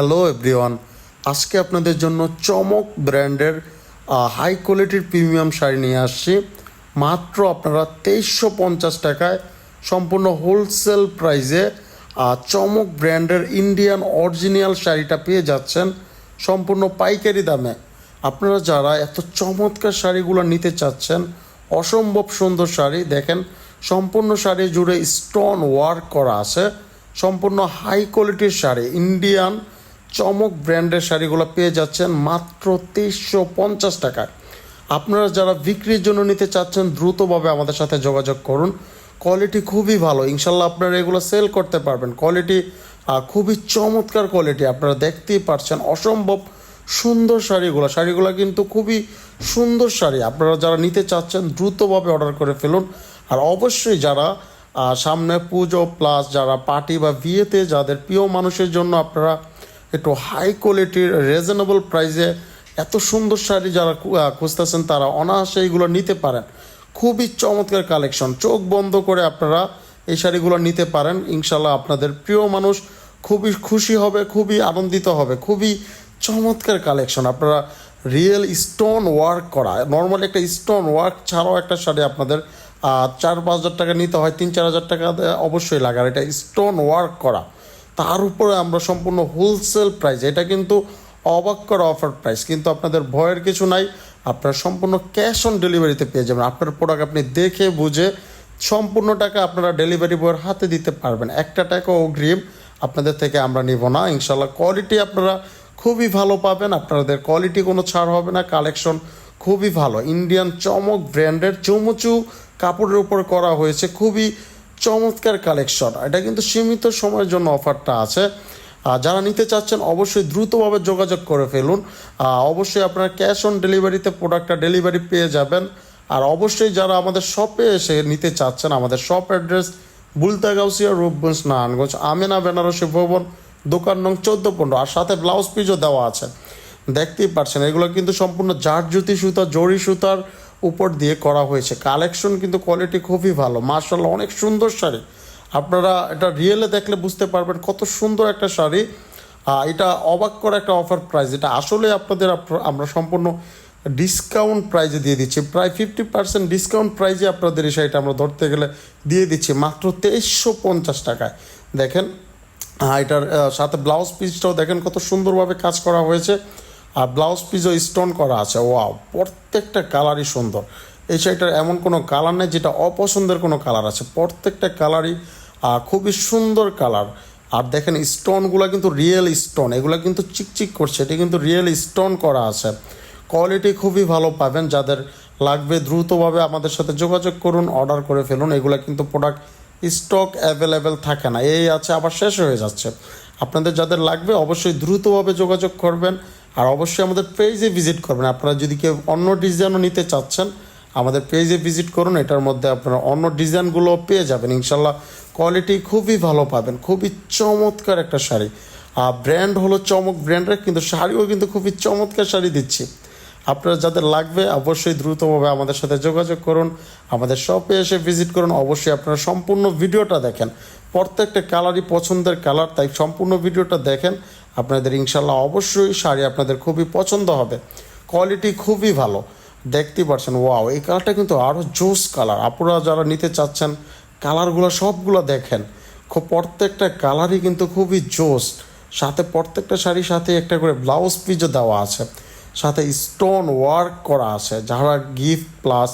Hello everyone আজকে আপনাদের জন্য চমক ব্র্যান্ডের হাই কোয়ালিটির প্রিমিয়াম শাড়ি নিয়ে আসছি। মাত্র আপনারা তেইশশো পঞ্চাশ টাকায় সম্পূর্ণ হোলসেল প্রাইসে চমক ব্র্যান্ডের ইন্ডিয়ান অরিজিনাল শাড়িটা পেয়ে যাচ্ছেন সম্পূর্ণ পাইকারি দামে। আপনারা যারা এত চমৎকার শাড়িগুলো নিতে চাচ্ছেন, অসম্ভব সুন্দর শাড়ি, দেখেন সম্পূর্ণ শাড়ি জুড়ে স্টোন ওয়ার্ক করা আছে। সম্পূর্ণ হাই কোয়ালিটির শাড়ি ইন্ডিয়ান চমক ব্র্যান্ডের শাড়িগুলো পেয়ে যাচ্ছেন মাত্র তেইশশো পঞ্চাশ টাকায়। আপনারা যারা বিক্রির জন্য নিতে চাচ্ছেন, দ্রুতভাবে আমাদের সাথে যোগাযোগ করুন। কোয়ালিটি খুবই ভালো। ইনশাল্লাহ আপনারা এগুলো সেল করতে পারবেন। কোয়ালিটি খুবই চমৎকার কোয়ালিটি আপনারা দেখতেই পারছেন। অসম্ভব সুন্দর শাড়িগুলো। শাড়িগুলো কিন্তু খুবই সুন্দর শাড়ি। আপনারা যারা নিতে চাচ্ছেন, দ্রুতভাবে অর্ডার করে ফেলুন। আর অবশ্যই যারা সামনে পুজো প্লাস যারা পার্টি বা বিয়েতে যাদের প্রিয় মানুষের জন্য আপনারা একটু হাই কোয়ালিটির রিজনেবল প্রাইসে এত সুন্দর শাড়ি যারা খুঁজতেছেন তারা অনায়াসে এইগুলো নিতে পারেন। খুবই চমৎকার কালেকশন চোখ বন্ধ করে আপনারা এই শাড়িগুলো নিতে পারেন। ইনশাল্লাহ আপনাদের প্রিয় মানুষ খুবই খুশি হবে, খুবই আনন্দিত হবে। খুবই চমৎকার কালেকশন আপনারা রিয়েল স্টোন ওয়ার্ক করা নর্মালি একটা স্টোন ওয়ার্ক ছাড়াও একটা শাড়ি আপনাদের চার পাঁচ হাজার টাকা নিতে হয়, তিন চার হাজার টাকা অবশ্যই লাগে। আর এটা স্টোন ওয়ার্ক করা। তার উপরে আমরা সম্পূর্ণ হোলসেল প্রাইস এটা কিন্তু অবাক করা অফার প্রাইস কিন্তু আপনাদের ভয়ের কিছু নাই, আপনারা সম্পূর্ণ ক্যাশ অন ডেলিভারিতে পেয়ে যাবেন। আপনার প্রোডাক্ট আপনি দেখে বুঝে সম্পূর্ণ টাকা আপনারা ডেলিভারি বয়ের হাতে দিতে পারবেন। একটা টাকা অগ্রিম আপনাদের থেকে আমরা নিব না। ইনশাল্লাহ কোয়ালিটি আপনারা খুবই ভালো পাবেন। আপনাদের কোয়ালিটি কোনো ছাড় হবে না। কালেকশন খুবই ভালো। ইন্ডিয়ান চমক ব্র্যান্ডের চমুচু কাপড়ের উপর করা হয়েছে। খুবই চমৎকার কালেকশন। এটা কিন্তু সীমিত সময়ের জন্য অফারটা আছে। যারা নিতে চাচ্ছেন, অবশ্যই দ্রুতভাবে যোগাযোগ করে ফেলুন। অবশ্যই আপনারা ক্যাশ অন ডেলিভারিতে প্রোডাক্টটা ডেলিভারি পেয়ে যাবেন। আর অবশ্যই যারা আমাদের শপে এসে নিতে চাচ্ছেন, আমাদের শপ অ্যাড্রেস বুলতাগাউসিয়া, রূপগঞ্জ, নারায়ণগঞ্জ, আমেনা, বেনারসি ভবন, দোকান নং চোদ্দ পনেরো। আর সাথে ব্লাউজ পিসও দেওয়া আছে। দেখতেই পারছেন এগুলো কিন্তু সম্পূর্ণ জারজুতি সুতা, জরি সুতার উপর দিয়ে করা হয়েছে। কালেকশন কিন্তু কোয়ালিটি খুবই ভালো। মার্শাল্লাহ অনেক সুন্দর শাড়ি। আপনারা এটা রিয়েলে দেখলে বুঝতে পারবেন কত সুন্দর একটা শাড়ি। এটা অবাক করা একটা অফার প্রাইস এটা আসলে আপনাদের আপ- আমরা সম্পূর্ণ ডিসকাউন্ট প্রাইজে দিয়ে দিচ্ছি। প্রায় ফিফটি পার্সেন্ট ডিসকাউন্ট প্রাইজে আপনাদের এই শাড়িটা আমরা ধরতে গেলে দিয়ে দিচ্ছি। মাত্র তেইশশো পঞ্চাশ টাকায়। দেখেন এটার সাথে ব্লাউজ পিসটাও দেখেন কত সুন্দরভাবে কাজ করা হয়েছে। আর ব্লাউজ পিসও স্টোন করা আছে ওয়াও প্রত্যেকটা কালারই সুন্দর। এই শাড়িটার এমন কোনো কালার নেই যেটা অপছন্দের কোনো কালার আছে। প্রত্যেকটা কালারই খুবই সুন্দর কালার আর দেখেন স্টোনগুলো কিন্তু রিয়েল স্টোন এগুলো কিন্তু চিকচিক করছে, এটা কিন্তু রিয়েল স্টোন করা আছে। কোয়ালিটি খুবই ভালো পাবেন, যাদের লাগবে দ্রুতভাবে আমাদের সাথে যোগাযোগ করুন অর্ডার করে ফেলুন, এগুলো কিন্তু প্রোডাক্ট স্টক অ্যাভেলেবেল থাকে না। এই আছে, আবার শেষ হয়ে যাচ্ছে। আপনাদের যাদের লাগবে, অবশ্যই দ্রুতভাবে যোগাযোগ করবেন। আর অবশ্যই আমাদের পেজে ভিজিট করবেন। আপনারা যদি কেউ অন্য ডিজাইনও নিতে চাচ্ছেন, আমাদের পেজে ভিজিট করুন। এটার মধ্যে আপনারা অন্য ডিজাইনগুলো পেয়ে যাবেন। ইনশাল্লাহ কোয়ালিটি খুবই ভালো পাবেন। খুবই চমৎকার একটা শাড়ি। আর ব্র্যান্ড হলো চমক ব্র্যান্ডের কিন্তু শাড়িও কিন্তু খুবই চমৎকার শাড়ি দিচ্ছি। আপনারা যাদের লাগবে অবশ্যই দ্রুতভাবে আমাদের সাথে যোগাযোগ করুন। আমাদের শপে এসে ভিজিট করুন। অবশ্যই আপনারা সম্পূর্ণ ভিডিওটা দেখেন। প্রত্যেকটা কালারই পছন্দের কালার তাই সম্পূর্ণ ভিডিওটা দেখেন। আপনাদের ইনশাল্লাহ অবশ্যই শাড়ি আপনাদের খুবই পছন্দ হবে। কোয়ালিটি খুবই ভালো। দেখতেই পারছেন ওয়াও এই কালারটা কিন্তু আরও জোস কালার আপনারা যারা নিতে চাচ্ছেন কালারগুলো সবগুলো দেখেন। খুব প্রত্যেকটা কালারই কিন্তু খুবই জোস সাথে প্রত্যেকটা শাড়ির সাথে একটা করে ব্লাউজ পিসও দেওয়া আছে। সাথে স্টোন ওয়ার্ক করা আছে। যারা গিফট প্লাস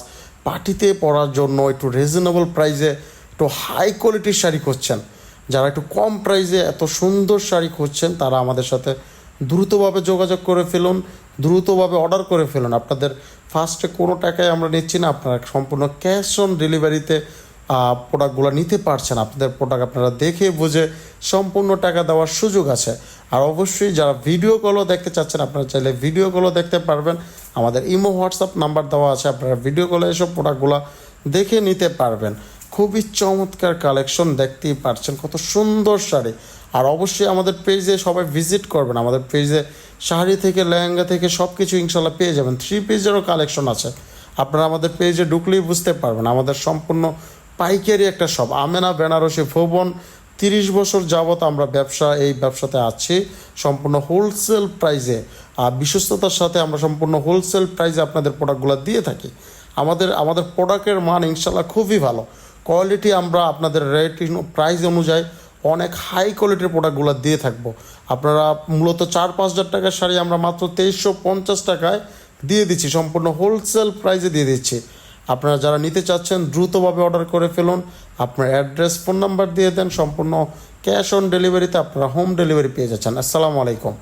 পার্টিতে পরার জন্য একটু রিজনেবল প্রাইসে একটু হাই কোয়ালিটির শাড়ি খুঁজছেন যারা একটু কম প্রাইসে এত সুন্দর শাড়ি খুঁজছেন, তারা আমাদের সাথে দ্রুতভাবে যোগাযোগ করে ফেলুন, দ্রুতভাবে অর্ডার করে ফেলুন। আপনাদের ফার্স্টে কোনো টাকায় আমরা নিচ্ছি না, আপনারা সম্পূর্ণ ক্যাশ অন ডেলিভারিতে প্রোডাক্টগুলো নিতে পারছেন। আপনাদের প্রোডাক্ট আপনারা দেখে বুঝে সম্পূর্ণ টাকা দেওয়ার সুযোগ আছে। আর অবশ্যই যারা ভিডিও কলও দেখতে চাচ্ছেন, আপনারা চাইলে ভিডিও কলও দেখতে পারবেন। আমাদের ইমো, হোয়াটসঅ্যাপ নাম্বার দেওয়া আছে, আপনারা ভিডিও কলে এসব প্রোডাক্টগুলো দেখে নিতে পারবেন। খুবই চমৎকার কালেকশন দেখতেই পারছেন কত সুন্দর শাড়ি। আর অবশ্যই আমাদের পেজে সবাই ভিজিট করবেন। আমাদের পেজে শাড়ি থেকে, লেহেঙ্গা থেকে সব কিছু ইনশাল্লাহ পেয়ে যাবেন। থ্রি পেজেরও কালেকশন আছে। আপনারা আমাদের পেজে ঢুকলেই বুঝতে পারবেন। আমাদের সম্পূর্ণ পাইকারি একটা শপ আমেনা বেনারসি ভুবন, তিরিশ বছর যাবত আমরা ব্যবসা, এই ব্যবসাতে আছি। সম্পূর্ণ হোলসেল প্রাইজে আর বিশ্বস্ততার সাথে আমরা সম্পূর্ণ হোলসেল প্রাইজে আপনাদের প্রোডাক্টগুলো দিয়ে থাকি। আমাদের আমাদের প্রোডাক্টের মান ইনশাল্লাহ খুবই ভালো। কোয়ালিটি আমরা আপনাদের রেট প্রাইস অনুযায়ী অনেক হাই কোয়ালিটির প্রোডাক্টগুলো দিয়ে থাকব। আপনারা মূলত চার পাঁচ হাজার টাকার শাড়ি আমরা মাত্র তেইশশো পঞ্চাশ টাকায় দিয়ে দিচ্ছি, সম্পূর্ণ হোলসেল প্রাইসে দিয়ে দিচ্ছি। আপনারা যারা নিতে চাচ্ছেন, দ্রুতভাবে অর্ডার করে ফেলুন। আপনার অ্যাড্রেস ফোন নাম্বার দিয়ে দেন, সম্পূর্ণ ক্যাশ অন ডেলিভারিতে আপনারা হোম ডেলিভারি পেয়ে যাচ্ছেন। আসসালামু আলাইকুম।